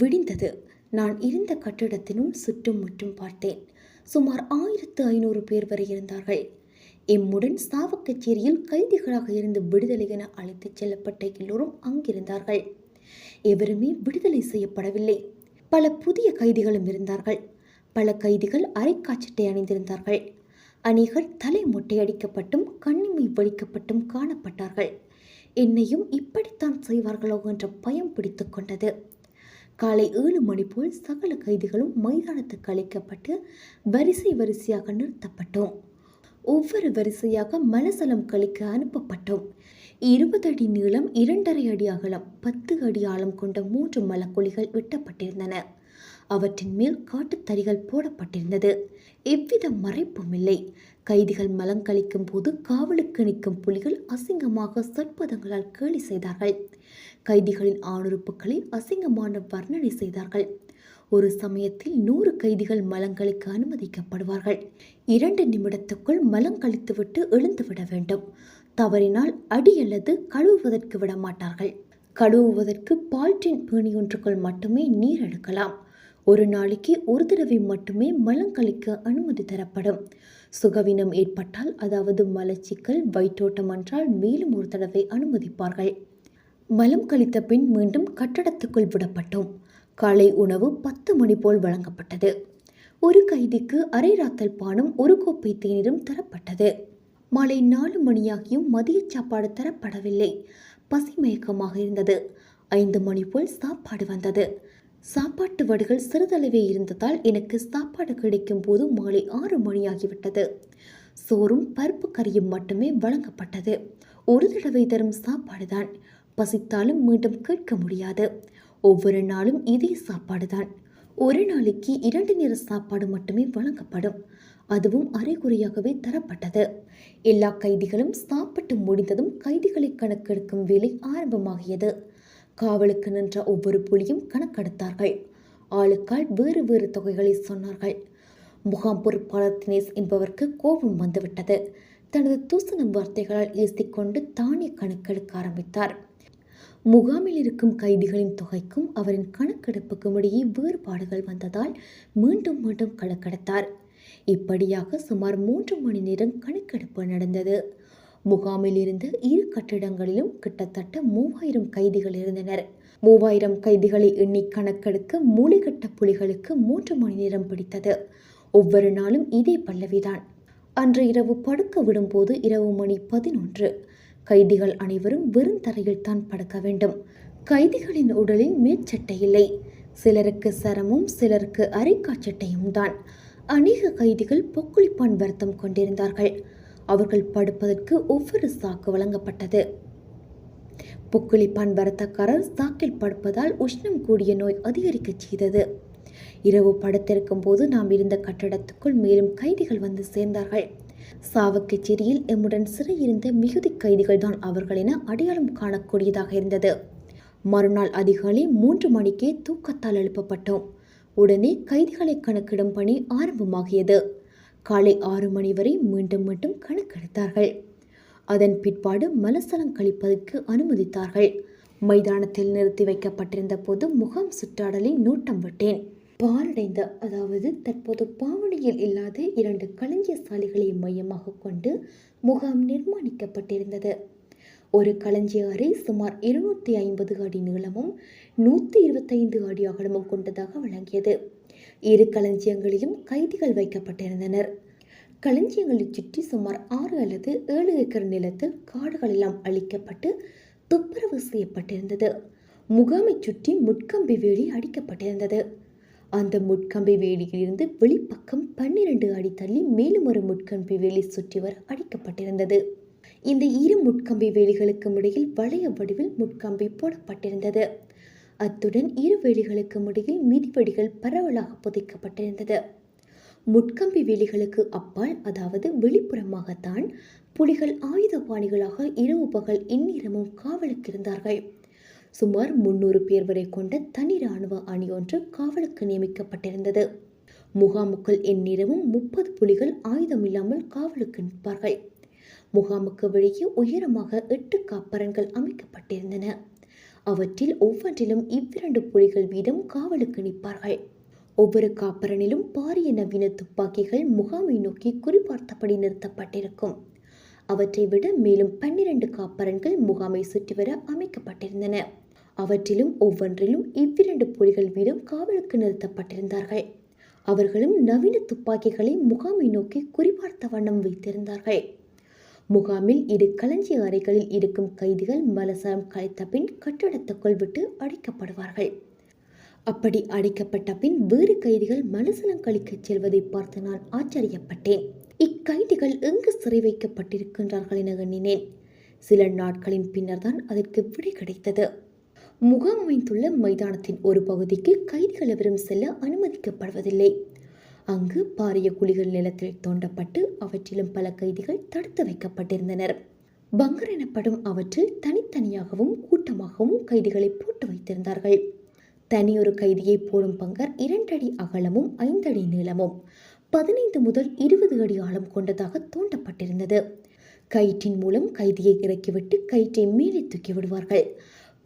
விடிந்தது. நான் இருந்த கட்டிடத்தினுள் சுற்றும் முற்றும் பார்த்தேன். சுமார் ஆயிரத்து ஐநூறு பேர் வரை இருந்தார்கள். எம்முடன் சாவக்கச்சேரியில் கைதிகளாக இருந்து விடுதலை என அழைத்துச் செல்லப்பட்ட எல்லோரும் அங்கிருந்தார்கள். எவருமே விடுதலை செய்யப்படவில்லை. பல புதிய கைதிகளும் இருந்தார்கள். பல கைதிகள் அரைக்காச்சட்டை அணிந்திருந்தார்கள். அணிகள் தலை மொட்டையடிக்கப்பட்டும் கண்ணிமை வலிக்கப்பட்டும் காணப்பட்டார்கள். என்னையும் இப்படித்தான் செய்வார்களோ என்ற பயம் பிடித்து கொண்டது. காலை ஏழு மணி போல் சகல கைதிகளும் மைதானத்துக்கு அழைக்கப்பட்டு வரிசை வரிசையாக நிறுத்தப்பட்டோம். ஒவ்வொரு வரிசையாக மலசலம் கழிக்க அனுப்பப்பட்டோம். இருபது அடி நீளம் இரண்டரை அடி அகலம் பத்து அடி ஆழம் கொண்ட மூன்று மலக்குழிகள் வெட்டப்பட்டிருந்தன. அவற்றின் மேல் காட்டுத்தறிகள் போடப்பட்டிருந்தது. எவ்வித மறைப்பும் இல்லை. கைதிகள் மலங்களிக்கும் போது காவலுக்கு நிற்கும் புலிகள் அசிங்கமாக சொற்பதங்களால் கேலி செய்தார்கள். கைதிகளின் ஆணுறுப்புகளை அசிங்கமான வர்ணனை செய்தார்கள். ஒரு சமயத்தில் நூறு கைதிகள் மலங்களுக்கு அனுமதிக்கப்படுவார்கள். இரண்டு நிமிடத்துக்குள் மலங்கழித்துவிட்டு எழுந்துவிட வேண்டும். தவறினால் அடி அல்லது கழுவுவதற்கு விட மாட்டார்கள். கழுவுவதற்கு பால்டின் பேணி ஒன்றுக்குள் மட்டுமே நீர் எடுக்கலாம். ஒரு நாளைக்கு ஒரு தடவை மட்டுமே மலங்களிக்க அனுமதி தரப்படும். சுகவீனம் ஏற்பட்டால் அதாவது மலச்சிக்கல் வயிற்றோட்டம் என்றால் மேலும் ஒரு தடவை அனுமதிப்பார்கள். மலம் கழித்த பின் மீண்டும் கட்டடத்துக்குள் விடப்பட்டோம். காலை உணவு பத்து மணி போல் வழங்கப்பட்டது. ஒரு கைதிக்கு அரை ராத்தல் பானும் ஒரு கோப்பை தேநீரும் தரப்பட்டது. மாலை நாலு மணியாகியும் மதிய சாப்பாடு தரப்படவில்லை. பசி மயக்கமாக இருந்தது. ஐந்து மணி போல் சாப்பாடு வந்தது. சாப்பாட்டு வடுகள் சிறிதளவே இருந்ததால் எனக்கு சாப்பாடு கிடைக்கும் போது மாலை ஆறு மணியாகிவிட்டது. சோறும் பருப்பு கறியும் மட்டுமே வழங்கப்பட்டது. ஒரு தடவை தரும் சாப்பாடுதான். பசித்தாலும் மீண்டும் கேட்க முடியாது. ஒவ்வொரு நாளும் இதே சாப்பாடுதான். ஒரு நாளைக்கு இரண்டு நேர சாப்பாடு மட்டுமே வழங்கப்படும். அதுவும் அரைகுறையாகவே தரப்பட்டது. எல்லா கைதிகளும் சாப்பிட்டு முடிந்ததும் கைதிகளை கணக்கெடுக்கும் வேலை ஆரம்பமாகியது. காவலுக்கு நின்ற ஒவ்வொரு புலியும் கணக்கெடுத்தார்கள். ஆளுக்கால் வேறு வேறு தொகைகளை சொன்னார்கள். முகாம் பொறுப்பாளர் தினேஷ் என்பவருக்கு கோபம் வந்துவிட்டது. தனது தூசணம் வார்த்தைகளால் ஏசிக்கொண்டு தானே கணக்கெடுக்க ஆரம்பித்தார். முகாமில் இருக்கும் கைதிகளின் தொகைக்கும் அவரின் கணக்கெடுப்புக்கும் இடையே வேறுபாடுகள் வந்ததால் மீண்டும் மீண்டும் கணக்கெடுத்தார். இப்படியாக சுமார் மூன்று மணி நேரம் கணக்கெடுப்பு நடந்தது. முகாமில் இருந்த இரு கட்டிடங்களிலும் கிட்டத்தட்ட மூவாயிரம் கைதிகள் இருந்தனர். மூவாயிரம் கைதிகளை எண்ணி கணக்கெடுக்க மூளைகட்ட புலிகளுக்கு மூன்று மணி நேரம் பிடித்தது. ஒவ்வொரு நாளும் இதே பல்லவிதான். அன்று இரவு படுக்க விடும்போது இரவு மணி பதினொன்று. கைதிகள் அனைவரும் வெறும் தரையில் தான் படுக்க வேண்டும். கைதிகளின் உடலில் மேற்சட்டை இல்லை. சிலருக்கு சரமும் சிலருக்கு அரைக்காச்சட்டையும் தான். அநேக கைதிகள் பொக்குளிப்பான் வருத்தம் கொண்டிருந்தார்கள். அவர்கள் படுப்பதற்கு ஒவ்வொரு சாக்கு வழங்கப்பட்டது. பொக்குளிப்பான் வரத்தக்காரர் சாக்கில் படுப்பதால் உஷ்ணம் கூடிய நோய் அதிகரிக்கச் செய்தது. இரவு படுத்திருக்கும் போது நாம் இருந்த கட்டடத்துக்குள் மேலும் கைதிகள் வந்து சேர்ந்தார்கள். சாவக்கச்சேரியில் எம்முடன் சிறையிருந்த மிகுதி கைதிகள் தான் அவர்கள் என அடையாளம் காணக்கூடியதாக இருந்தது. மறுநாள் அதிகாலை மூன்று மணிக்கே தூக்கத்தால் எழுப்பப்பட்டோம். உடனே கைதிகளை கணக்கிடும் பணி ஆரம்பமாகியது. காலை ஆறு மணி வரை மீண்டும் மீண்டும் கணக்கெடுத்தார்கள். அதன் பிற்பாடு மலசலம் கழிப்பதற்கு அனுமதித்தார்கள். மைதானத்தில் நிறுத்தி வைக்கப்பட்டிருந்த போது முகாம் சுற்றாடலை நோட்டம் விட்டேன். பாலடைந்த அதாவது தற்போது பாவனையில் இல்லாத இரண்டு களஞ்சிய சாலைகளை மையமாக கொண்டு முகாம் நிர்மாணிக்கப்பட்டிருந்தது. ஒரு களஞ்சிய அறை சுமார் இருநூற்றி ஐம்பது அடி நீளமும் நூற்றி இருபத்தைந்து அடி அகலமும் கொண்டதாக விளங்கியது. இரு களஞ்சியங்களிலும் கைதிகள் வைக்கப்பட்டிருந்தனர். களஞ்சியங்களை சுற்றி சுமார் ஆறு அல்லது ஏழு ஏக்கர் நிலத்தில் காடுகள் எல்லாம் அழிக்கப்பட்டு துப்புரவு செய்யப்பட்டிருந்தது. முகாமை சுற்றி முட்கம்பி வேலி அடிக்கப்பட்டிருந்தது. அந்த முட்கம்பி வேலியிலிருந்து வெளிப்பக்கம் பன்னிரண்டு அடி தள்ளி மேலும் ஒரு முட்கம்பி வேலி சுற்றி வர அடிக்கப்பட்டிருந்தது. இந்த இரு முட்கம்பி வேலிகளுக்கும் இடையில் வளைய வடிவில் முட்கம்பி போடப்பட்டிருந்தது. அத்துடன் இரு வேலிகளுக்கு இடையில் மிதிவெடிகள் பரவலாக புதைக்கப்பட்டிருந்தது. முட்கம்பி வேலிகளுக்கு அப்பால் அதாவது வெளிப்புறமாகத்தான் புலிகள் ஆயுதபாணிகளாக இரவு பகல் இந்நேரமும் காவலுக்கு இருந்தார்கள் சுமார் முன்னூறு பேர் வரை கொண்ட தனி ராணுவ அணி ஒன்று காவலுக்கு நியமிக்கப்பட்டிருந்தது. முகாமுக்குள் எந்நேரமும் முப்பது புலிகள் ஆயுதம் இல்லாமல் காவலுக்கு நிற்பார்கள். முகாமுக்கு வெளியே உயரமாக எட்டு காப்பரன்கள் அமைக்கப்பட்டிருந்தன. அவற்றில் ஒவ்வொன்றிலும் இவ்விரண்டு புலிகள் வீதம் காவலுக்கு நிற்பார்கள். ஒவ்வொரு காப்பரனிலும் பாரிய நவீன துப்பாக்கிகள் முகாமை நோக்கி குறிபார்த்தபடி நிறுத்தப்பட்டிருக்கும். அவற்றை விட மேலும் பன்னிரண்டு காப்பரன்கள் முகாமை சுற்றி வர அமைக்கப்பட்டிருந்தன. அவற்றிலும் ஒவ்வொன்றிலும் இவ்விரண்டு புலிகள் வீதம் காவலுக்கு நிறுத்தப்பட்டிருந்தார்கள். அவர்களும் நவீன துப்பாக்கிகளை முகாமை நோக்கி குறிபார்த்த வண்ணம் வைத்திருந்தார்கள். முகாமில் இரு களஞ்சி அறைகளில் இருக்கும் கைதிகள் மலசரம் கலைத்த பின் கட்டிடத்துக்குள் விட்டு அடைக்கப்படுவார்கள். அப்படி அடைக்கப்பட்ட பின் வேறு கைதிகள் மலசலம் கழிக்கச் செல்வதை பார்த்து நான் ஆச்சரியப்பட்டேன். இக்கைதிகள் எங்கு சிறை வைக்கப்பட்டிருக்கின்றார்கள் என எண்ணினேன். சில நாட்களின் பின்னர்தான் அதற்கு விடை கிடைத்தது. முகாம் அமைந்துள்ள மைதானத்தின் ஒரு பகுதிக்கு கைதிகள் எவரும் செல்ல அனுமதிக்கப்படுவதில்லை. அங்கு பாரிய குழிகள் நிலத்தில் தோண்டப்பட்டு அவற்றிலும் பல கைதிகள் தடுத்து வைக்கப்பட்டிருந்தனர். பங்கர் எனப்படும் அவற்றில் தனித்தனியாகவும் கூட்டமாகவும் கைதிகளை போட்டு வைத்திருந்தார்கள். தனியொரு கைதியை போடும் பங்கர் இரண்டடி அகலமும் ஐந்தடி நீளமும் பதினைந்து முதல் இருபது அடி ஆழம் கொண்டதாக தோண்டப்பட்டிருந்தது. கயிற்றின் மூலம் கைதியை இறக்கிவிட்டு கயிற்றை மேலே தூக்கி விடுவார்கள்.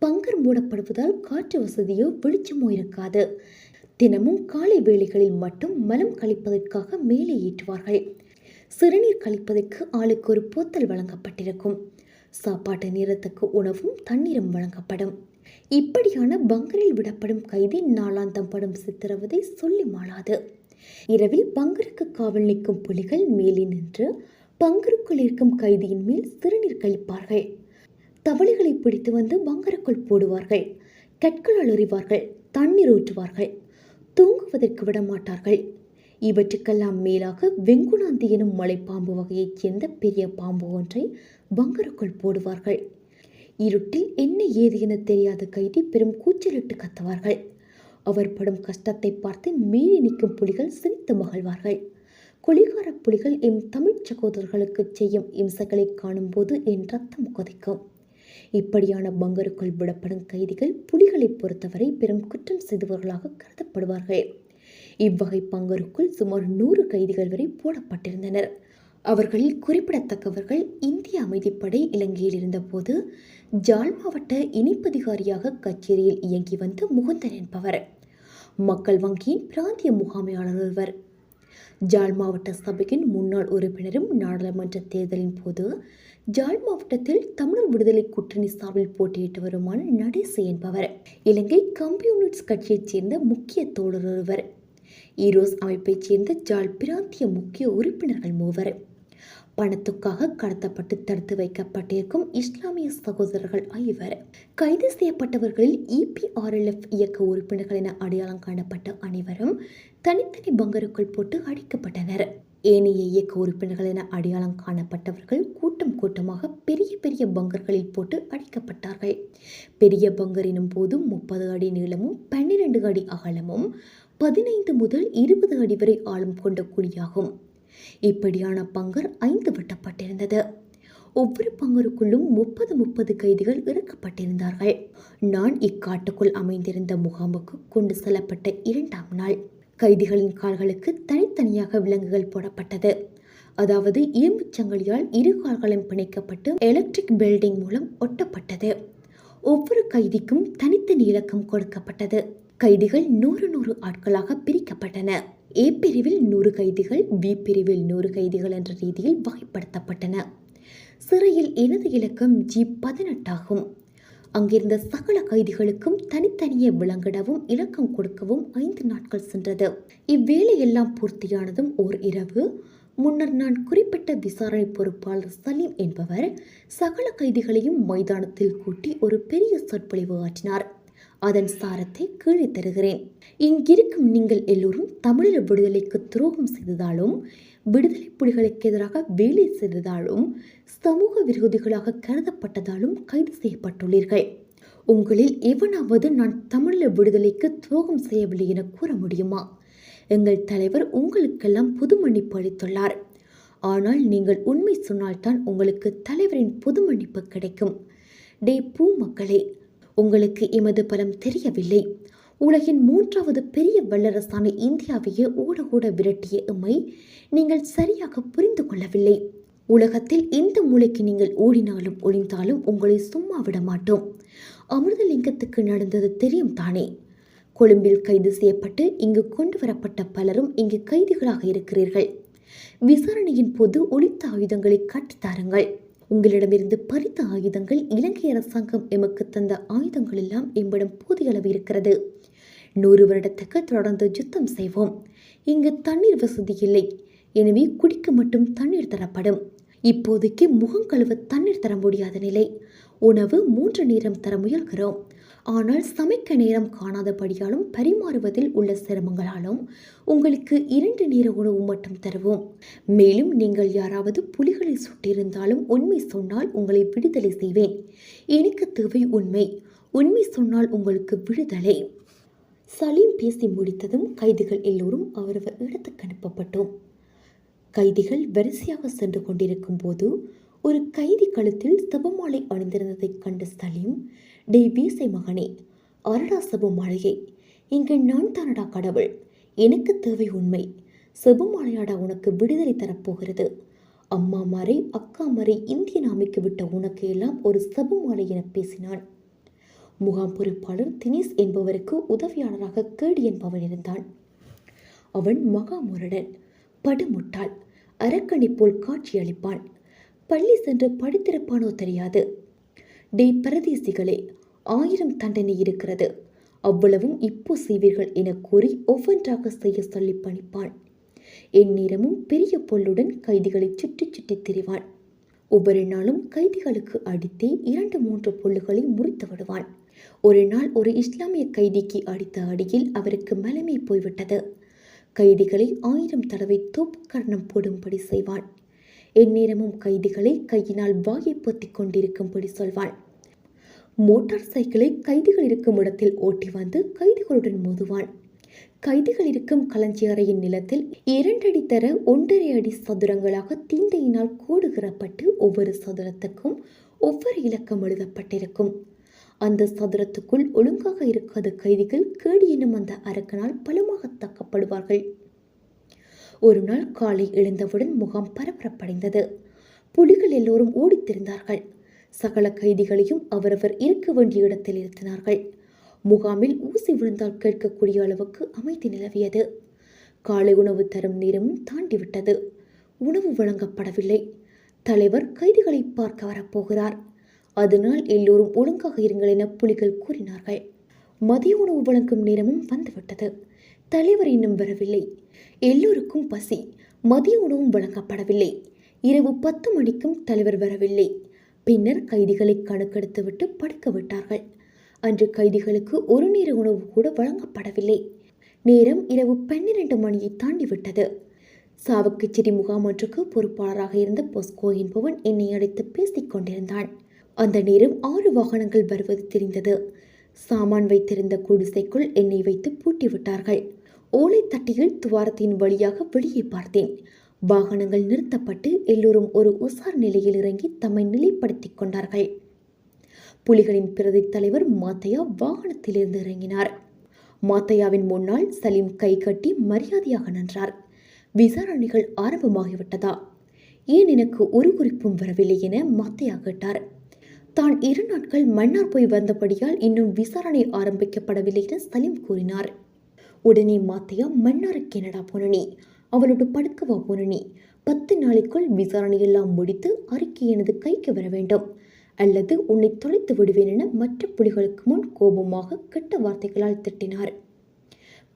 பங்கர் மூடப்படுவதால் காற்று வசதியோ வெளிச்சமோ இருக்காது. தினமும் காலை வேளைகளில் மட்டும் மலம் கழிப்பதற்காக மேலே ஏற்றுவார்கள். சிறுநீர் கழிப்பதற்கு ஆளுக்கு ஒரு போத்தல் வழங்கப்பட்டிருக்கும். சாப்பாட்டு நேரத்துக்கு உணவும் தண்ணீரும் வழங்கப்படும். இப்படியான பங்கரில் விடப்படும் கைதி நாளாந்தம் படும் சித்திரவதை சொல்லி மாளாது. இரவில் பங்கருக்கு காவல் நிற்கும் புலிகள் மேலே நின்று பங்கருக்குள் இருக்கும் கைதியின் மேல் சிறுநீர் கழிப்பார்கள். தவளைகளை பிடித்து வந்து பங்கருக்குள் போடுவார்கள். கற்களால் எறிவார்கள் தண்ணீர் ஊற்றுவார்கள். தூங்குவதற்கு விட மாட்டார்கள் இவற்றுக்கெல்லாம் மேலாக வெங்குணாந்தி எனும் மலைப்பாம்பு வகையைச் சேர்ந்த பெரிய பாம்பு ஒன்றை பங்கருக்குள் போடுவார்கள். இருட்டில் என்ன ஏது என தெரியாத கைதி பெரும் கூச்சலிட்டு கத்துவார்கள். அவர் படும் கஷ்டத்தை பார்த்து மீறி நிற்கும் புலிகள் சிரித்து மகிழ்வார்கள். குளிகார புலிகள் எம் தமிழ் சகோதரர்களுக்கு செய்யும் இம்சைகளை காணும்போது என் ரத்தம் கொதிக்கும். இப்படியான பங்கருக்குள் விடப்படும் கைதிகள் புலிகளை பொறுத்தவரை பெரும் குற்றம் செய்தவர்களாக கருதப்படுவார்கள். இவ்வகை பங்கருக்குள் சுமார் நூறு கைதிகள் வரை போடப்பட்டிருந்தனர். அவர்களில் குறிப்பிடத்தக்கவர்கள் இந்திய அமைதிப்படை இலங்கையில் இருந்தபோது ஜாழ் மாவட்ட இணைப்பதிகாரியாக கச்சேரியில் இயங்கி வந்த முகுந்தன் என்பவர். மக்கள் வங்கியின் பிராந்திய முகாமையாளர் ஒருவர். ஜாழ் மாவட்ட சபையின் முன்னாள் உறுப்பினரும் நாடாளுமன்ற தேர்தலின் போது யாழ் மாவட்டத்தில் தமிழர் விடுதலை கூட்டணி சார்பில் போட்டியிட்டு வருமான நடேசு என்பவர் இலங்கை கம்யூனிஸ்ட் கட்சியைச் சேர்ந்த முக்கிய தோழர் ஒருவர். ஈரோஸ் அமைப்பைச் சேர்ந்த ஜாழ் பிராந்திய முக்கிய உறுப்பினர்கள் மூவர். பணத்துக்காக கடத்தப்பட்டு தடுத்து வைக்கப்பட்டிருக்கும் இஸ்லாமிய சகோதரர்கள் ஐவர். கைது செய்யப்பட்டவர்களில் இபிஆர்எல்எஃப் இயக்க உறுப்பினர்கள் என அடையாளம் காணப்பட்ட அனைவரும் தனித்தனி பங்கருக்குள் போட்டு அடிக்கப்பட்டனர். ஏனைய இயக்க உறுப்பினர்கள் என அடையாளம் காணப்பட்டவர்கள் கூட்டம் கூட்டமாக பெரிய பெரிய பங்கர்களில் போட்டு அடைக்கப்பட்டார்கள். பெரிய பங்கர் எனும் போது முப்பது அடி நீளமும் பன்னிரண்டு அடி அகலமும் பதினைந்து முதல் இருபது அடி வரை ஆழம் கொண்ட குழியாகும். இப்படியான பங்கர் ஐந்து வெட்டப்பட்டிருந்தது. ஒவ்வொரு பங்கருக்குள்ளும் முப்பது முப்பது கைதிகள் இறக்கப்பட்டிருந்தார்கள். நான் இக்காட்டுக்குள் அமைந்திருந்த முகாமுக்கு கொண்டு செல்லப்பட்ட இரண்டாம் நாள். கைதிகளின் கால்களுக்கு தனித்தனியாக விலங்குகள் போடப்பட்டது. அதாவது இரும்புச் சங்கிலியால் இரு கால்களும் பிணைக்கப்பட்டு எலக்ட்ரிக் பெல்டிங் மூலம் ஒட்டப்பட்டது. ஒவ்வொரு கைதிக்கும் தனித்தனி இலக்கம் கொடுக்கப்பட்டது. கைதிகள் நூறு நூறு ஆட்களாக பிரிக்கப்பட்டன. ஏ பிரிவில் நூறு கைதிகள் பி பிரிவில் நூறு கைதிகள் என்ற ரீதியில் வகைப்படுத்தப்பட்டன. சிறையில் எனது இலக்கம் ஜி பதினெட்டாகும். அங்கிருந்த சகல கைதிகளுக்கும் தனித்தனியே விளங்கிடவும் இலக்கம் கொடுக்கவும் ஐந்து நாட்கள் சென்றது. இவ்வேலையெல்லாம் பூர்த்தியானதும் ஓர் இரவு. முன்னர் நான் குறிப்பிட்ட விசாரணை பொறுப்பாளர் சலீம் என்பவர் சகல கைதிகளையும் மைதானத்தில் கூட்டி ஒரு பெரிய சொற்பொழிவு ஆற்றினார். அதன் சாரத்தை கீழே தருகிறேன். இங்கிருக்கும் நீங்கள் எல்லோரும் தமிழர் விடுதலைக்கு துரோகம் செய்ததாலும் விடுதலை புலிகளுக்கு எதிராக வேலை செய்ததாலும் சமூக விரோதிகளாக கருதப்பட்டதாலும் கைது செய்யப்பட்டுள்ளீர்கள். உங்களில் எவனாவது நான் தமிழர் விடுதலைக்கு துரோகம் செய்யவில்லை என கூற முடியுமா? எங்கள் தலைவர் உங்களுக்கெல்லாம் பொது மன்னிப்பு அளித்துள்ளார். ஆனால் நீங்கள் உண்மை சொன்னால்தான் உங்களுக்கு தலைவரின் பொது மன்னிப்பு கிடைக்கும். டே பூ மக்களே உங்களுக்கு எமது பலம் தெரியவில்லை. உலகின் மூன்றாவது பெரிய வல்லரசான இந்தியாவையே ஓட ஓட விரட்டிய எம்மை நீங்கள் சரியாக புரிந்து கொள்ளவில்லை. உலகத்தில் எந்த மூளைக்கு நீங்கள் ஓடினாலும் ஒளிந்தாலும் உங்களை சும்மா விட மாட்டோம். அமிர்தலிங்கத்துக்கு நடந்தது தெரியும் தானே. கொழும்பில் கைது செய்யப்பட்டு இங்கு கொண்டு வரப்பட்ட பலரும் இங்கு கைதிகளாக இருக்கிறீர்கள். விசாரணையின் போது ஒளித்த ஆயுதங்களை கற்றுத்தாருங்கள் உங்களிடமிருந்து பறித்த ஆயுதங்கள் இலங்கை அரசாங்கம் எமக்கு தந்த ஆயுதங்கள் எல்லாம் எம்மிடம் போதிய அளவு இருக்கிறது. நூறு வருடத்துக்கு தொடர்ந்து யுத்தம் செய்வோம். இங்கு தண்ணீர் வசதி இல்லை. எனவே குடிக்க மட்டும் தண்ணீர் தரப்படும். இப்போதைக்கு முகம் கழுவ தண்ணீர் தர முடியாத நிலை. உணவு மூன்று நேரம் தர முயல்கிறோம். ஆனால் சமைக்க நேரம் காணாதபடியாலும் பரிமாறுவதில் உள்ள சிரமங்களாலும் உங்களுக்கு இரண்டு நேர உணவு மட்டும் தருவோம். மேலும் நீங்கள் யாராவது புலிகளை சுட்டிருந்தாலும் உண்மை சொன்னால் உங்களை விடுதலை செய்வேன். எனக்கு தேவை உண்மை. உண்மை சொன்னால் உங்களுக்கு விடுதலை. சலீம் பேசி முடித்ததும் கைதிகள் எல்லோரும் அவரவர் இடத்துக்கு அனுப்பப்பட்டோம். கைதிகள் வரிசையாக சென்று கொண்டிருக்கும் போது ஒரு கைதி கழுத்தில் செபமாலை அணிந்திருந்ததைக் கண்ட சலீம் டே வீசை மகனே அரடா சபமாலையை இங்கே நான் தானடா கடவுள் எனக்கு தேவை உண்மை செபமாலையாடா உனக்கு விடுதலை தரப்போகிறது அம்மா மாறி அக்கா மாறி இந்திய அமைக்கு விட்ட உனக்கு எல்லாம் ஒரு செபமாலை என பேசினான். முகாம் பொறுப்பாளர் தினேஷ் என்பவருக்கு உதவியாளராக கேடி என்பவன் இருந்தான். அவன் மகாமுரடன் படுமுட்டாள் அரக்கணி போல் காட்சியளிப்பான் பள்ளி சென்று படித்திருப்பானோ தெரியாது. டே பரதேசிகளே ஆயிரம் தண்டனை இருக்கிறது. அவ்வளவும் இப்போ செய்வீர்கள் என கூறி ஒவ்வொன்றாக செய்ய சொல்லி பணிப்பான் எந்நேரமும் பெரிய பொல்லுடன் கைதிகளை சுற்றி சுற்றி திரிவான் ஒவ்வொரு நாளும் கைதிகளுக்கு அடித்தே இரண்டு மூன்று பொல்லுகளை முறித்து விடுவான் ஒரு நாள் ஒரு இஸ்லாமிய கைதிக்கு அடித்த அடியில் அவருக்கு மலமே போய்விட்டது. கைதிகளை ஆயிரம் தடவை தோப்பு போடும்படி செய்வான் எந்நேரமும் கைதிகளை கையினால் வாயை பொத்திக் கொண்டிருக்கும்படி சொல்வான் மோட்டார் சைக்கிளை கைதிகள் இருக்கும் இடத்தில் ஓட்டி வந்து கைதிகளுடன் மோதுவான் கைதிகள் இருக்கும் களஞ்சியறையின் நிலத்தில் இரண்டடி தர ஒன்றரை அடி சதுரங்களாக தீந்தையினால் கோடுகிறப்பட்டு ஒவ்வொரு சதுரத்துக்கும் ஒவ்வொரு இலக்கம் எழுதப்பட்டிருக்கும். அந்த சதுரத்துக்குள் ஒழுங்காக இருக்காத கைதிகள் கேடி என்னும் அந்த அரக்கனால் பலமாக தாக்கப்படுவார்கள் ஒரு நாள் காலை எழுந்தவுடன் முகாம் பரபரப்படைந்தது. புலிகள் எல்லோரும் ஓடித்திருந்தார்கள் சகல கைதிகளையும் அவரவர் இருக்க வேண்டிய இடத்தில் இருத்தினார்கள் முகாமில் ஊசி விழுந்தால் கேட்கக்கூடிய அளவுக்கு அமைதி நிலவியது. காலை உணவு தரும் நேரமும் தாண்டிவிட்டது. உணவு வழங்கப்படவில்லை. தலைவர் கைதிகளை பார்க்க வரப்போகிறார். அதனால் எல்லோரும் ஒழுங்காக இருங்கள் என புலிகள் கூறினார்கள். மதிய உணவு வழங்கும் நேரமும் வந்துவிட்டது. தலைவர் இன்னும் வரவில்லை. எல்லோருக்கும் பசி. மதிய உணவும் வழங்கப்படவில்லை. இரவு பத்து மணிக்கும் தலைவர் வரவில்லை. பின்னர் கைதிகளை கணக்கெடுத்துவிட்டு படுக்க விட்டார்கள். அன்று கைதிகளுக்கு ஒரு நேர உணவு கூட வழங்கப்படவில்லை. நேரம் இரவு பன்னிரண்டு மணியை தாண்டிவிட்டது. சாவக்கச்சேரி முகாம் ஒன்றுக்கு பொறுப்பாளராக இருந்த பொஸ்கோ என்பவன் என்னை அழைத்து பேசிக் கொண்டிருந்தான். அந்த நேரம் ஆறு வாகனங்கள் வருவது தெரிந்தது. சாமான் வைத்திருந்த குடிசைக்குள் என்னை வைத்து பூட்டி விட்டார்கள் ஓலை தட்டியில் துவாரத்தின் வழியாக வெளியே பார்த்தேன். வாகனங்கள் நிறுத்தப்பட்டு எல்லோரும் ஒரு உசார் நிலையில் இறங்கி தம்மை நிலைப்படுத்திக் கொண்டார்கள். புலிகளின் பிரதி தலைவர் மாத்தையா வாகனத்திலிருந்து இறங்கினார். மாத்தையாவின் முன்னால் சலீம் கை கட்டி மரியாதையாக நின்றார். விசாரணைகள் ஆரம்பமாகிவிட்டதா? ஏன் எனக்கு ஒரு குறிப்பும் வரவில்லை என மாத்தையா கேட்டார். தான் இரு நாட்கள் மன்னார் போய் வந்தபடியால் இன்னும் விசாரணை ஆரம்பிக்கப்படவில்லை என சலீம் கூறினார். உடனே மாத்தையா மன்னார் கனடா போனனி அவளோடு படுக்கவா போனனி பத்து நாளைக்குள் விசாரணை எல்லாம் முடித்து அறிக்கை எனது கைக்கு வர வேண்டும். அல்லது உன்னை தொலைத்து விடுவேன் என மற்ற புலிகளுக்கு முன் கோபமாக கெட்ட வார்த்தைகளால் திட்டினார்.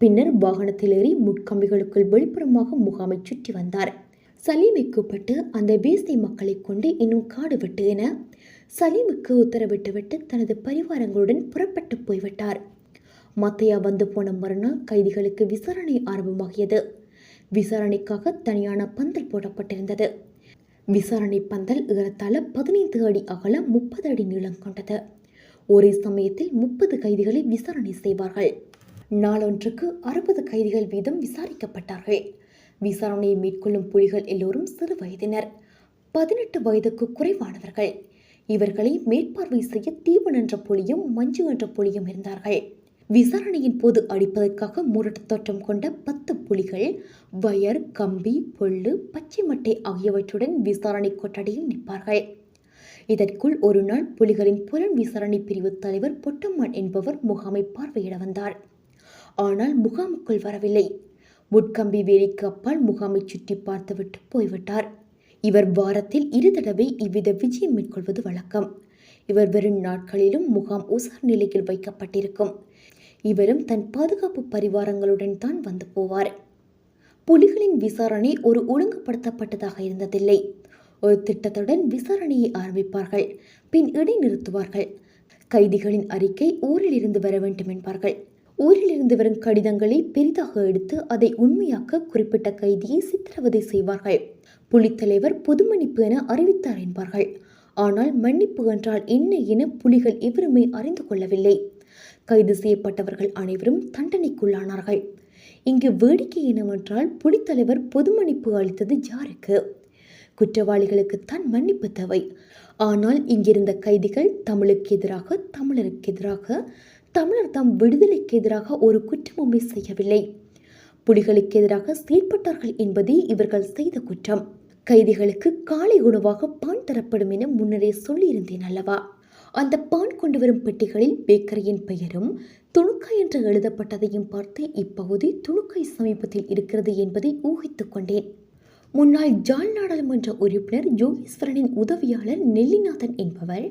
பின்னர் வாகனத்தில் ஏறி முட்கம்பிகளுக்குள் வெளிப்புறமாக முகாமை சுற்றி வந்தார். சலீமை கூப்பிட்டு அந்த பேசை மக்களை கொண்டு இன்னும் காடு விட்டு என சலீமுக்கு உத்தரவிட்டுவிட்டு தனது பரிவாரங்களுடன் புறப்பட்டு போய்விட்டார். மத்தையா வந்து போன மறுநாள் கைதிகளுக்கு விசாரணை ஆரம்பமாகியது. விசாரணைக்காக தனியான பந்தல் போடப்பட்டிருந்தது. விசாரணை பந்தல் ஏறத்தாழ பதினைந்து அடி அகலம் முப்பது அடி நீளம் கொண்டது. ஒரே சமயத்தில் முப்பது கைதிகளை விசாரணை செய்வார்கள். நாளொன்றுக்கு அறுபது கைதிகள் வீதம் விசாரிக்கப்பட்டார்கள். விசாரணையை மேற்கொள்ளும் புலிகள் எல்லோரும் சிறு வயதினர். பதினெட்டு வயதுக்கு குறைவானவர்கள். இவர்களை மேற்பார்வை செய்ய தீவன் என்ற புலியும் மஞ்சு என்ற புலியும் இருந்தார்கள். விசாரணையின் போது அடிப்பதற்காக முரட்டு தோற்றம் கொண்ட பத்து புலிகள் வயர் கம்பி பொள்ளு பச்சை மட்டை ஆகியவற்றுடன் விசாரணை கொட்டடியில் நிற்பார்கள். இதற்குள் ஒரு நாள் புலிகளின் புலன் விசாரணை பிரிவு தலைவர் பொட்டம்மான் என்பவர் முகாமை பார்வையிட வந்தார். ஆனால் முகாமுக்குள் வரவில்லை. முட்கம்பி வேலிக்கு அப்பால் முகாமை சுற்றி பார்த்துவிட்டு போய்விட்டார். இவர் வாரத்தில் இரு தடவை இவ்வித விஜயம் மேற்கொள்வது வழக்கம். இவர் வெறும் நாட்களிலும் முகாம் உசார் நிலையில் வைக்கப்பட்டிருக்கும். இவரும் தன் பாதுகாப்பு பரிவாரங்களுடன் தான் வந்து போவார். புலிகளின் விசாரணை ஒரு ஒழுங்குபடுத்தப்பட்டதாக இருந்ததில்லை. ஒரு திட்டத்துடன் விசாரணையை ஆரம்பிப்பார்கள் பின் இடைநிறுத்துவார்கள் கைதிகளின் அறிக்கை ஊரில் இருந்து வர வேண்டும் என்பார்கள். ஊரில் இருந்து வரும் கடிதங்களை பெரிதாக எடுத்து அதை உண்மையாக்க குறிப்பிட்ட கைதியை சித்திரவதை செய்வார்கள். புலித்தலைவர் பொது மன்னிப்பு என அறிவித்தார் என்பார்கள். ஆனால் மன்னிப்பு என்றால் என்ன என புலிகள் எவருமே அறிந்து கொள்ளவில்லை. கைது செய்யப்பட்டவர்கள் அனைவரும் தண்டனைக்குள்ளானார்கள். இங்கு வேடிக்கை என்னவென்றால் புலித்தலைவர் பொது மன்னிப்பு அளித்தது யாருக்கு? குற்றவாளிகளுக்குத்தான் மன்னிப்பு தேவை. ஆனால் இங்கிருந்த கைதிகள் தமிழுக்கு எதிராக தமிழருக்கு எதிராக தமிழர் தம் விடுதலைக்கு எதிராக ஒரு குற்றமுமே செய்யவில்லை. புலிகளுக்கு எதிராக செயல்பட்டார்கள் என்பதே இவர்கள் செய்த குற்றம். கைதிகளுக்கு காலை உணவாக பான் தரப்படும் என முன்னரே சொல்லியிருந்தேன் அல்லவா? அந்த பான் கொண்டு வரும் பெட்டிகளில் பேக்கரியின் பெயரும் துணுக்காய் என்று எழுதப்பட்டதையும் பார்த்து இப்பகுதி துணுக்காய் சமீபத்தில் இருக்கிறது என்பதை ஊகித்துக் கொண்டேன். முன்னாள் ஜாழ் நாடாளுமன்ற உறுப்பினர் யோகேஸ்வரனின் உதவியாளர் நெல்லிநாதன் என்பவர்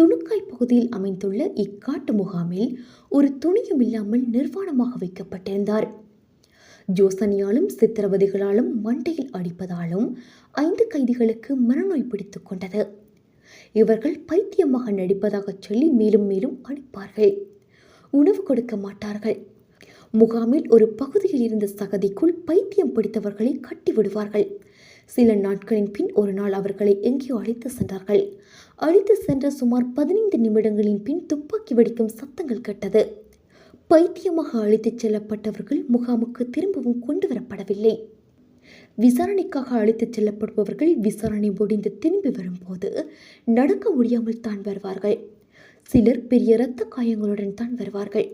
துணுக்காய் பகுதியில் அமைந்துள்ள இக்காட்டு முகாமில் ஒரு துணியும் இல்லாமல் நிர்வாணமாக வைக்கப்பட்டிருந்தார். ஜோசனியாலும் சித்திரவதைகளாலும் மண்டையில் அடிப்பதாலும் ஐந்து கைதிகளுக்கு மனநோய் பிடித்து கொண்டது. இவர்கள் பைத்தியமாக நடிப்பதாக சொல்லி மேலும் மேலும் அடிப்பார்கள். உணவு கொடுக்க மாட்டார்கள். முகாமில் ஒரு பகுதியில் இருந்த சகதிக்குள் பைத்தியம் பிடித்தவர்களை கட்டி விடுவார்கள். சில நாட்களின் பின் ஒரு நாள் அவர்களை எங்கேயோ அழைத்து சென்றார்கள். அழைத்து சென்ற சுமார் பதினைந்து நிமிடங்களின் பின் துப்பாக்கி வெடிக்கும் சத்தங்கள் கேட்டது. பைத்தியமாக அழைத்துச் செல்லப்பட்டவர்கள் முகாமுக்கு திரும்பவும் கொண்டு வரப்படவில்லை. விசாரணைக்காக அழைத்துச் செல்லப்படுபவர்கள் விசாரணை முடிந்து திரும்பி வரும்போது நடக்க முடியாமல் தான் வருவார்கள். சிலர் பெரிய இரத்த காயங்களுடன் தான் வருவார்கள்.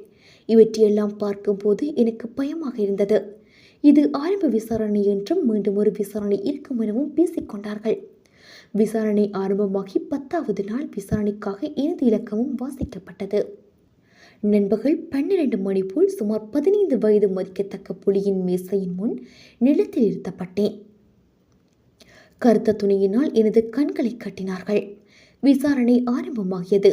இவற்றையெல்லாம் பார்க்கும்போது எனக்கு பயமாக இருந்தது. இது ஆரம்ப விசாரணை என்றும் மீண்டும் ஒரு விசாரணை இருக்கும் எனவும் பேசிக்கொண்டார்கள் விசாரணை ஆரம்பமாகி பத்தாவது நாள் விசாரணைக்காக இறுதி இலக்கமும் வாசிக்கப்பட்டது. நண்பகல் பன்னிரண்டு மணி போல் சுமார் பதினைந்து வயது மதிக்கத்தக்க புலியின் மேசையின் முன் நிலத்தில் இருத்தப்பட்டேன். கருத்த துணியினால் எனது கண்களை கட்டினார்கள். விசாரணை ஆரம்பமாகியது.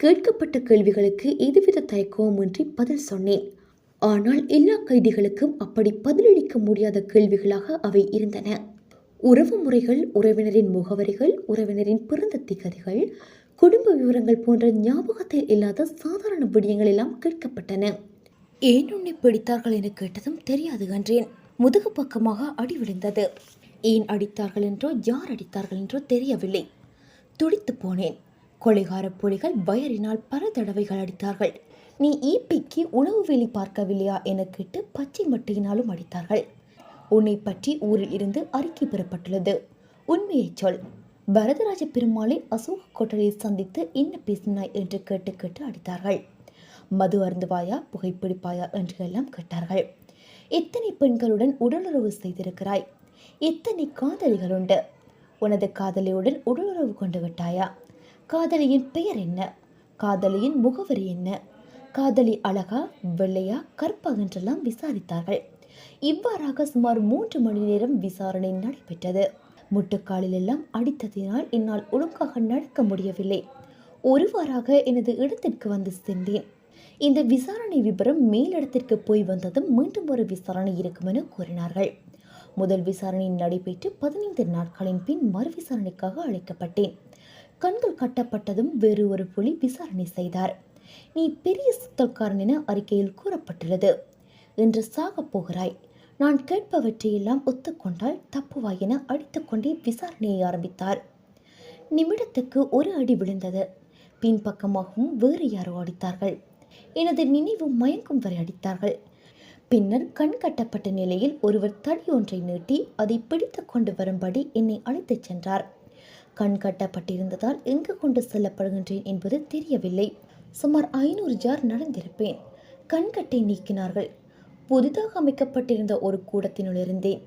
கேட்கப்பட்ட கேள்விகளுக்கு எதுவித தயக்கமுமின்றி பதில் சொன்னேன். ஆனால் எல்லா கைதிகளுக்கும் அப்படி பதிலளிக்க முடியாத கேள்விகளாக அவை இருந்தன. உறவு முறைகள் உறவினரின் முகவரிகள் உறவினரின் பிறந்த திகதிகள் குடும்ப விவரங்கள் போன்ற ஞாபகத்தில் இல்லாத சாதாரண விடயங்கள் எல்லாம் கேட்கப்பட்டன. ஏன் உன்னை பிடித்தார்கள் என கேட்டதும் தெரியாது என்றேன். முதுகு பக்கமாக அடி விழுந்தது. ஏன் அடித்தார்கள் என்றோ யார் அடித்தார்கள் என்றோ தெரியவில்லை. துடித்து போனேன். கொலைகார புலிகள் வயரினால் பல தடவைகள் அடித்தார்கள். நீ ஈப்பிக்கு உணவு வெளி பார்க்கவில்லையா என கேட்டு பச்சை மட்டையினாலும் அடித்தார்கள். உன்னை பற்றி ஊரில் இருந்து அறிக்கை பெறப்பட்டுள்ளது. உண்மையை சொல். வரதராஜ பெருமாளை அசோக கோட்டலில் சந்தித்து என்ன பேசினாய் என்று கேட்டு கேட்டு அடித்தார்கள். மது அருந்துவாயா புகைப்பிடிப்பாயா என்று எல்லாம் கேட்டார்கள். எத்தனை பெண்களுடன் உடலுறவு செய்திருக்கிறாய்? எத்தனை காதலிகள் உண்டு? உனது காதலியுடன் உடலுறவு கொண்டு விட்டாயா? காதலியின் பெயர் என்ன? காதலியின் முகவரி என்ன? காதலி அழகா வெள்ளையா கற்பா என்றெல்லாம் விசாரித்தார்கள். இவ்வாறாக சுமார் மூன்று மணி நேரம் விசாரணை நடைபெற்றது. முட்டுக்காலில் எல்லாம் அடித்ததினால் என்னால் ஒழுங்காக நடக்க முடியவில்லை. ஒருவாறாக எனது இடத்திற்கு வந்து சென்றேன். இந்த விசாரணை விபரம் மேலிடத்திற்கு போய் வந்ததும் மீண்டும் ஒரு விசாரணை இருக்கும் என கூறினார்கள். முதல் விசாரணை நடைபெற்று பதினைந்து நாட்களின் பின் மறு விசாரணைக்காக அழைக்கப்பட்டேன். கண்கள் கட்டப்பட்டதும் வேறு ஒரு புலி விசாரணை செய்தார். நீ பெரிய சுத்தல்காரன் என அறிக்கையில் கூறப்பட்டுள்ளது. என்று சாகப் போகிறாய். நான் கேட்பவற்றையெல்லாம் ஒத்துக்கொண்டால் தப்புவாய் என அடித்துக்கொண்டே விசாரணையை ஆரம்பித்தார். நிமிடத்துக்கு ஒரு அடி விழுந்தது. பின்பக்கமாகவும் வேறு யாரோ அடித்தார்கள். எனது நினைவு மயங்கும் வரை அடித்தார்கள். பின்னர் கண் கட்டப்பட்ட நிலையில் ஒருவர் தடி ஒன்றை நீட்டி அதை பிடித்து கொண்டு வரும்படி என்னை அழைத்துச் சென்றார். கண் கட்டப்பட்டிருந்ததால் எங்கு கொண்டு செல்லப்படுகின்றேன் என்பது தெரியவில்லை. சுமார் ஐநூறு ஜார் நடந்திருப்பேன். கண்கட்டை நீக்கினார்கள். புதிதாக அமைக்கப்பட்டிருந்த ஒரு கூடத்தினுள் இருந்தேன்.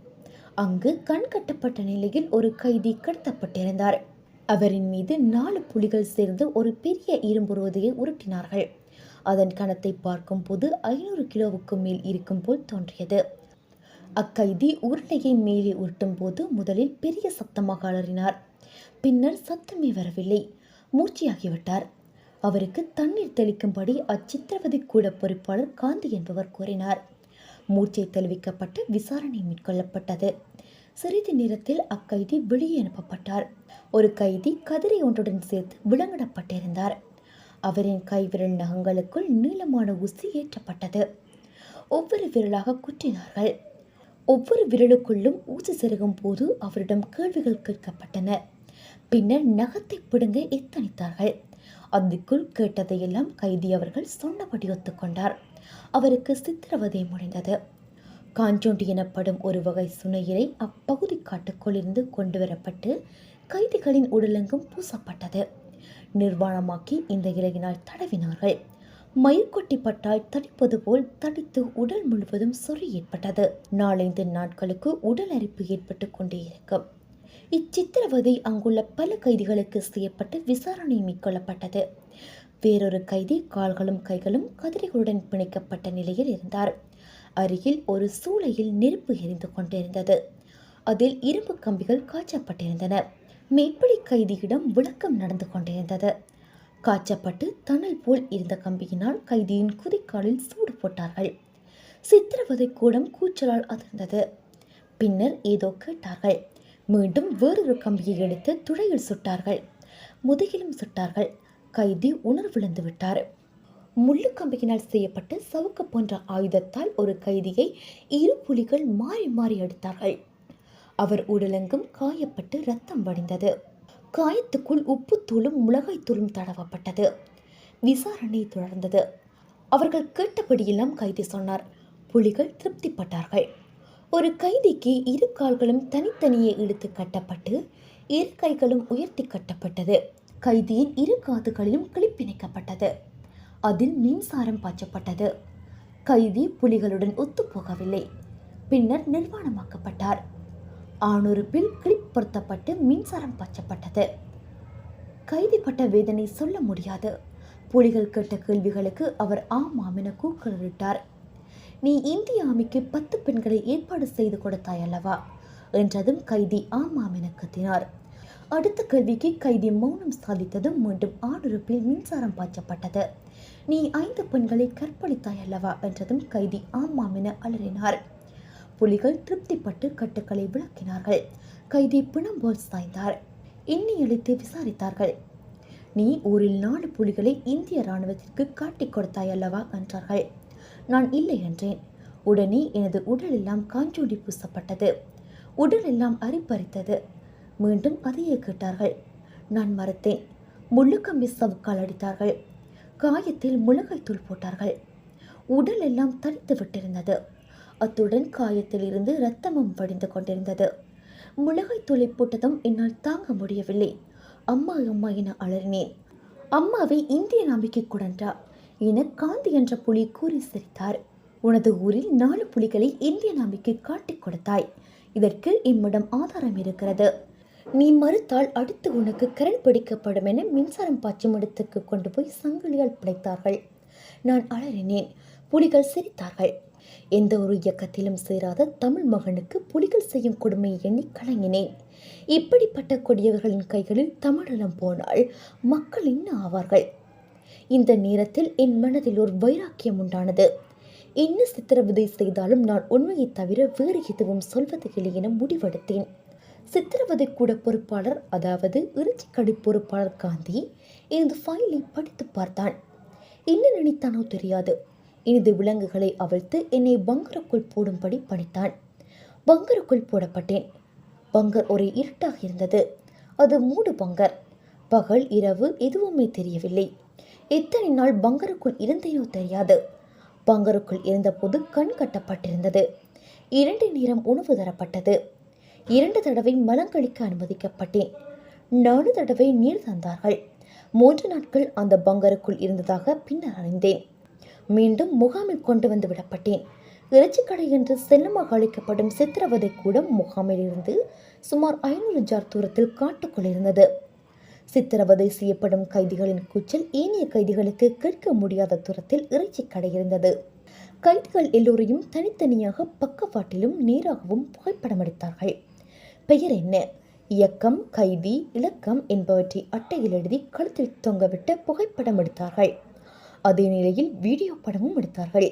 அங்கு கண் கட்டப்பட்ட நிலையில் ஒரு கைதி கடத்தப்பட்டிருந்தார். அவரின் மீது நாலு புலிகள் சேர்ந்து ஒரு பெரிய இரும்பு ரோதையை உருட்டினார்கள். அதன் கணத்தை பார்க்கும்போது ஐநூறு கிலோவுக்கு மேல் இருக்கும் போல் தோன்றியது. அக்கைதி உருளையை மேலே உருட்டும் போது முதலில் பெரிய சத்தமாக அலறினார். பின்னர் சத்தமே வரவில்லை. மூர்ச்சியாகிவிட்டார். அவருக்கு தண்ணீர் தெளிக்கும்படி அச்சித்திரவதை கூட பொறுப்பாளர் காந்தி என்பவர் கூறினார். மூச்சை தெளிவிக்கப்பட்டு விசாரணை மேற்கொள்ளப்பட்டது. சிறிது நேரத்தில் அக்கைதி வெளியே அனுப்பப்பட்டார். ஒரு கைதி கதிரை ஒன்றுடன் சேர்த்து விலங்கிடப்பட்டிருந்தார். அவரின் கைவிரல் நகங்களுக்குள் நீளமான ஊசி ஏற்றப்பட்டது. ஒவ்வொரு விரலாக குற்றினார்கள். ஒவ்வொரு விரலுக்குள்ளும் ஊசி செருகும் போது அவரிடம் கேள்விகள் கேட்கப்பட்டன. பின்னர் நகத்தை பிடுங்க எத்தனித்தார்கள்? அதுக்குள் கேட்டதையெல்லாம் கைதி அவர்கள் சொன்னபடி ஒத்துக்கொண்டார். அவருக்கு சித்திரவதை முடிந்தது. காஞ்சோண்டி எனப்படும் ஒரு வகை சுனையிலை அப்பகுதி காட்டுக்குள் இருந்து கொண்டு வரப்பட்டு கைதிகளின் உடலெங்கும் பூசப்பட்டது. நிர்வாணமாக்கி இந்த இலையினால் தடவினார்கள். மயிர்கொட்டி பட்டால் தடிப்பது போல் தடித்து உடல் முழுவதும் சொறி ஏற்பட்டது. நாலைந்து நாட்களுக்கு உடல் அரிப்பு ஏற்பட்டு கொண்டே இருக்கும். இச்சித்திரவதை அங்குள்ள பல கைதிகளுக்கு செய்யப்பட்டு விசாரணை மேற்கொள்ளப்பட்டது. வேறொரு கைதி கால்களும் கைகளும் கதிரைகளுடன் பிணைக்கப்பட்ட நிலையில் இருந்தார். அருகில் ஒரு சூளையில் நெருப்பு எரிந்து கொண்டிருந்தது. அதில் இரும்பு கம்பிகள் காய்ச்சப்பட்டிருந்தன. மேற்படி கைதியிடம் விளக்கம் நடந்து கொண்டிருந்தது. காய்ச்சப்பட்டு தணல் போல் இருந்த கம்பியினால் கைதியின் குதிக்காலில் சூடு போட்டார்கள். சித்திரவதை கூடம் கூச்சலால் அதிர்ந்தது. பின்னர் ஏதோ கேட்டார்கள். மீண்டும் வேறொரு கம்பியை எடுத்து துளையில் சுட்டார்கள். முதுகிலும் சுட்டார்கள். கைதி உணர்விழந்து விட்டார். முள்ளு கம்பியினால் செய்யப்பட்ட சவுக்கு போன்ற ஆயுதத்தால் ஒரு கைதியை இரு புலிகள் மாறி மாறி அடித்தார்கள். அவர் உடலெங்கும் காயப்பட்டு ரத்தம் வடிந்தது. காயத்துக்குள் உப்புத்தூளும் மிளகாய்த்தூளும் தடவப்பட்டது. விசாரணை தொடர்ந்தது. அவர்கள் கேட்டபடியெல்லாம் கைதி சொன்னார். புலிகள் திருப்திப்பட்டார்கள். ஒரு கைதிக்கு இரு கால்களும் தனித்தனியே இழுத்து கட்டப்பட்டு இரு கைகளும் உயர்த்தி கட்டப்பட்டது. கைதியின் இரு காதுகளிலும் கிளிப்பிணைக்கப்பட்டது. அதில் மின்சாரம் பாய்ச்சப்பட்டது. கைதி புலிகளுடன் ஒத்துப்போகவில்லை. பின்னர் நிர்வாணமாக்கப்பட்டார். ஆணுறுப்பில் கிளிப் பொருத்தப்பட்டு மின்சாரம் பாய்ச்சப்பட்டது. கைதிப்பட்ட வேதனை சொல்ல முடியாது. புலிகள் கேட்ட கேள்விகளுக்கு அவர் ஆமாம் என கூக்குரலிட்டார். நீ இந்திய ஆமிக்கு பத்து பெண்களை ஏற்பாடு செய்து கொடுத்தாய் அல்லவா என்றதும் கைதி ஆமாம் என கத்தினார். அடுத்த கேள்விக்கு கைதி மௌனம் சாதித்ததும் மீண்டும் ஆணுறுப்பில் மின்சாரம் பாய்ச்சப்பட்டது. நீ ஐந்து பெண்களை கற்பழித்தாய் அல்லவா என்றதும் கைதி ஆமாம் என அலறினார். புலிகள் திருப்திப்பட்டு கட்டுக்களை விளக்கினார்கள். கைதி பிணம் போல் சாய்ந்தார். எண்ணி அளித்து விசாரித்தார்கள். நீ ஊரில் நாலு புலிகளை இந்திய இராணுவத்திற்கு காட்டிக் கொடுத்தாய் அல்லவா என்றார்கள். நான் இல்லை என்றேன். உடனே எனது உடலெல்லாம் காஞ்சோடி பூசப்பட்டது. உடலெல்லாம் அரிப்பறித்தது மீண்டும் அதையே கேட்டார்கள். நான் மறுத்தேன். முள்ளுக்கம்பி சவுக்கால் அடித்தார்கள். காயத்தில் முளகாய் போட்டார்கள். உடல் எல்லாம் தடித்து விட்டிருந்தது. அத்துடன் காயத்தில் இருந்து இரத்தமும் வடிந்து கொண்டிருந்தது. மிளகாய் தூளை போட்டதும் என்னால் தாங்க முடியவில்லை. அம்மா அம்மா என அலறினேன். அம்மாவை இந்திய நம்பிக்கை குடன்றா என காந்தி என்ற புலி கூறி சிரித்தார் உனது ஊரில் நாலு புலிகளை இந்திய நம்பிக்கை காட்டிக் கொடுத்தாய். இதற்கு இம்மிடம் ஆதாரம் இருக்கிறது. நீ மறுத்தால் அடுத்து உனக்கு கரண் பிடிக்கப்படும் என மின்சாரம் பாய்ச்சும் இடத்துக்கு கொண்டு போய் சங்கிலியால் பிழைத்தார்கள் நான் அலறினேன். புலிகள் சிரித்தார்கள். எந்த ஒரு இயக்கத்திலும் சேராத தமிழ் மகனுக்கு புலிகள் செய்யும் கொடுமையை எண்ணி கலங்கினேன். இப்படிப்பட்ட கொடியவர்களின் கைகளில் தமிழலம் போனால் மக்கள் என்ன ஆவார்கள்? இந்த நேரத்தில் என் மனதில் ஒரு வைராக்கியம் உண்டானது. என்ன சித்திரவதை செய்தாலும் நான் உண்மையை தவிர வேறு எதுவும் சொல்வது இல்லை என முடிவெடுத்தேன். சித்திரவதை கூட பொறுப்பாளர் அதாவது இறைச்சிக்கடை பொறுப்பாளர் காந்தி எனது ஃபைலை படித்து பார்த்தான். என்ன நினைத்தானோ தெரியாது. எனது விலங்குகளை அவிழ்த்து என்னை பங்கருக்குள் போடும்படி பணித்தான். பங்கருக்குள் போடப்பட்டேன். பங்கர் ஒரே இருட்டாக இருந்தது. அது மூடு பங்கர். பகல் இரவு எதுவுமே தெரியவில்லை. எத்தனை நாள் பங்கருக்குள் இருந்தேனோ தெரியாது. பங்கருக்குள் இருந்தபோது கண் கட்டப்பட்டிருந்தது. இரண்டு நேரம் உணவு தரப்பட்டது. இரண்டு தடவை மலங்கழிக்க அனுமதிக்கப்பட்டேன். நாலு தடவை நீர் தந்தார்கள். மூன்று நாட்கள் அந்த பங்கருக்குள் இருந்ததாக பின்னர் அறிந்தேன். மீண்டும் முகாமில் கொண்டு வந்து விடப்பட்டேன். இறைச்சிக்கடை என்று செல்லமாக அழைக்கப்படும் சித்திரவதை கூடம் முகாமில் இருந்து சுமார் ஐநூறு ஜார் தூரத்தில் காட்டுக்குள் இருந்தது. சித்திரவதை செய்யப்படும் கைதிகளின் கூச்சல் ஏனைய கைதிகளுக்கு கேட்க முடியாத தூரத்தில் இறைச்சி கடை இருந்தது. கைதிகள் எல்லோரையும் தனித்தனியாக பக்கவாட்டிலும் நேராகவும் புகைப்படம் எடுத்தார்கள். பெயர் என்ன? இயக்கம் கைதி இலக்கம் என்பவற்றை அட்டையில் எழுதி கழுத்தில் தொங்கவிட்ட புகைப்படம் எடுத்தார்கள். அதே நிலையில் வீடியோ படமும் எடுத்தார்கள்.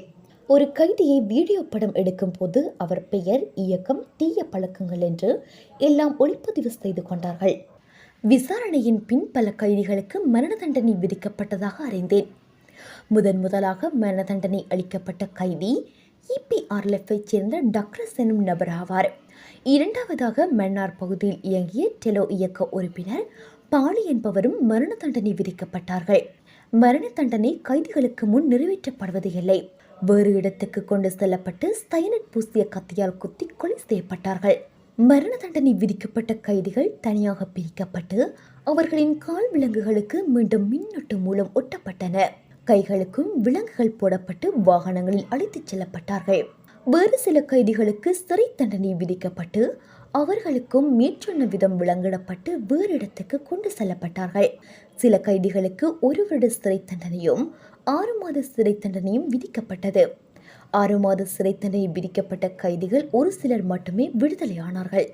ஒரு கைதியை வீடியோ படம் எடுக்கும் போது அவர் பெயர் இயக்கம் தீய பழக்கங்கள் என்று எல்லாம் ஒளிப்பதிவு செய்து கொண்டார்கள். விசாரணையின் பின் பல கைதிகளுக்கு மரண தண்டனை விதிக்கப்பட்டதாக அறிந்தேன். முதன் முதலாக மரண தண்டனை அளிக்கப்பட்ட கைதி இபிஆர்எஃப்பை சேர்ந்த டக்ரஸ் எனும் நபர் ஆவார் இரண்டாவதாக மன்னார் பகுதியில் இயங்கிய டெலோ இயக்க உறுப்பினர் பாலி என்பவரும் மரண தண்டனை விதிக்கப்பட்டார்கள். மரண தண்டனை கைதிகளுக்கு முன் நிறைவேற்றப்படுவது இல்லை. வேறு இடத்துக்கு கொண்டு செல்லப்பட்டு ஸ்தைனட் பூசிய கத்தியால் குத்தி கொலை செய்யப்பட்டார்கள். மரண தண்டனை விதிக்கப்பட்ட கைதிகள் தனியாக பிரிக்கப்பட்டு அவர்களின் கால் விலங்குகளுக்கு மீண்டும் மின்னொட்டு மூலம் ஒட்டப்பட்டன கைகளுக்கும் விலங்குகள் போடப்பட்டு வாகனங்களில் அழைத்துச் செல்லப்பட்டார்கள். வேறு சில கைதிகளுக்கு சிறை தண்டனை விதிக்கப்பட்டு அவர்களுக்கும் மேற்சொன்ன விதம் விளங்கிடப்பட்டு வேறு இடத்துக்கு கொண்டு செல்லப்பட்டார்கள். சில கைதிகளுக்கு ஒரு வருட சிறை தண்டனையும் ஆறு மாத சிறை தண்டனையும் விதிக்கப்பட்டது. ஆறு மாத சிறை தண்டனை விதிக்கப்பட்ட கைதிகள் ஒரு சிலர் மட்டுமே விடுதலையானார்கள்.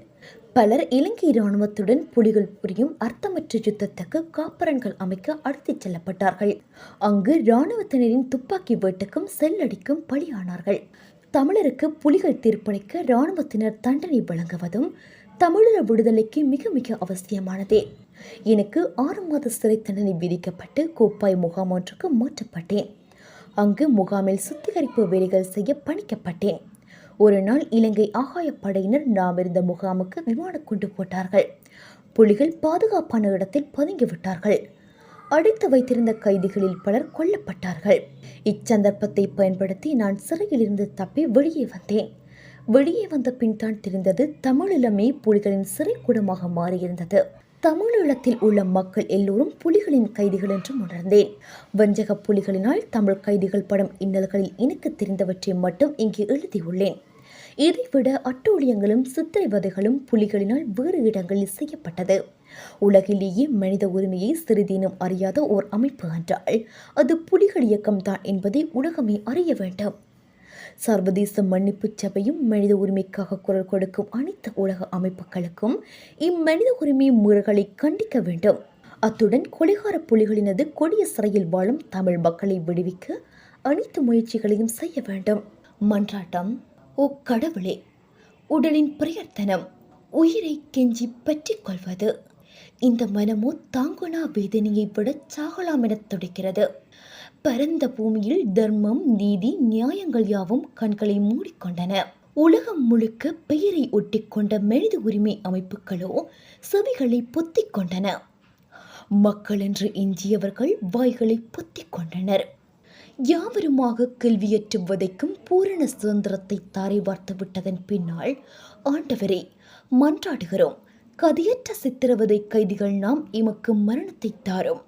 பலர் இலங்கை இராணுவத்துடன் புலிகள் புரியும் அர்த்தமற்ற யுத்தத்துக்கு காப்பரன்கள் அமைக்க அழைத்துச் செல்லப்பட்டார்கள். அங்கு இராணுவத்தினரின் துப்பாக்கி வேட்டுக்கும் செல்லடிக்கும் பலியானார்கள். தமிழருக்கு புலிகள் தீர்ப்பளிக்க இராணுவத்தினர் தண்டனை வழங்குவதும் தமிழர் விடுதலைக்கு மிக மிக அவசியமானதே. எனக்கு ஆறு மாத சிறை தண்டனை விதிக்கப்பட்டு கோப்பாய் முகாம் ஒன்றுக்கு மாற்றப்பட்டேன். அங்கு முகாமில் சுத்திகரிப்பு வேலைகள் செய்ய பணிக்கப்பட்டேன். ஒரு நாள் இலங்கை ஆகாயப்படையினர் நாம் இருந்த முகாமுக்கு விமானம் கொண்டு போட்டார்கள். புலிகள் பாதுகாப்பான இடத்தில் பதுங்கிவிட்டார்கள் அடைத்து வைத்திருந்த கைதிகளில் பலர் கொல்லப்பட்டார்கள். இச்சந்தர்ப்பத்தை பயன்படுத்தி நான் சிறையிலிருந்து தப்பி வெளியே வந்தேன். வெளியே வந்த பின் தான் தெரிந்தது தமிழீழமே புலிகளின் சிறைக்கூடமாக மாறியிருந்தது. தமிழீழத்தில் உள்ள மக்கள் எல்லோரும் புலிகளின் கைதிகள் என்றும் உணர்ந்தேன். வஞ்சக புலிகளினால் தமிழ் கைதிகள் படம் இன்னல்களில் எனக்கு தெரிந்தவற்றை மட்டும் இங்கே எழுதியுள்ளேன். இதைவிட அட்டூழியங்களும் சித்திரைவதைகளும் புலிகளினால் வேறு இடங்களில் செய்யப்பட்டது. உலகிலேயே மனித உரிமையை சிறிதேனும் அறியாத ஓர் அமைப்பு என்றால் அது புலிகள் இயக்கம்தான் என்பதை உலகமே அறிய வேண்டும். சர்வதேச மன்னிப்பு சபையும் மனித உரிமைக்காக குரல் கொடுக்கும் அனைத்து உலக அமைப்புகளுக்கும் இம்மனித உரிமை மீறல்களை கண்டிக்க வேண்டும். அத்துடன் கொலைகார புலிகளினது கொடிய சிறையில் வாழும் தமிழ் மக்களை விடுவிக்க அனைத்து முயற்சிகளையும் செய்ய வேண்டும். மன்றாட்டம் ஓ கடவுளே உடலின் பிரயர்த்தனம் உயிரை கெஞ்சி பற்றிக் கொள்வது இந்த மனமோ தாங்குனா வேதனையை விட சாகலாம் எனத் துடிக்கிறது. பரந்த பூமியில் தர்மம் நீதி நியாயங்கள் யாவும் கண்களை மூடிக்கொண்டன. உலகம் முழுக்க பெயரை ஒட்டிக்கொண்ட மனித உரிமை அமைப்புகளோ செவிகளை பொத்திக் கொண்டன மக்கள் என்று எஞ்சியவர்கள் வாய்களை பொத்திக் கொண்டனர் யாவருமாக கேள்வியற்று வதைக்கும் பூரண சுதந்திரத்தை தாரை வார்த்து விட்டதன் பின்னால் ஆண்டவரை மன்றாடுகிறோம். கதியற்ற சித்திரவதை கைதிகள் நாம் எமக்கு மரணத்தை தாரும்.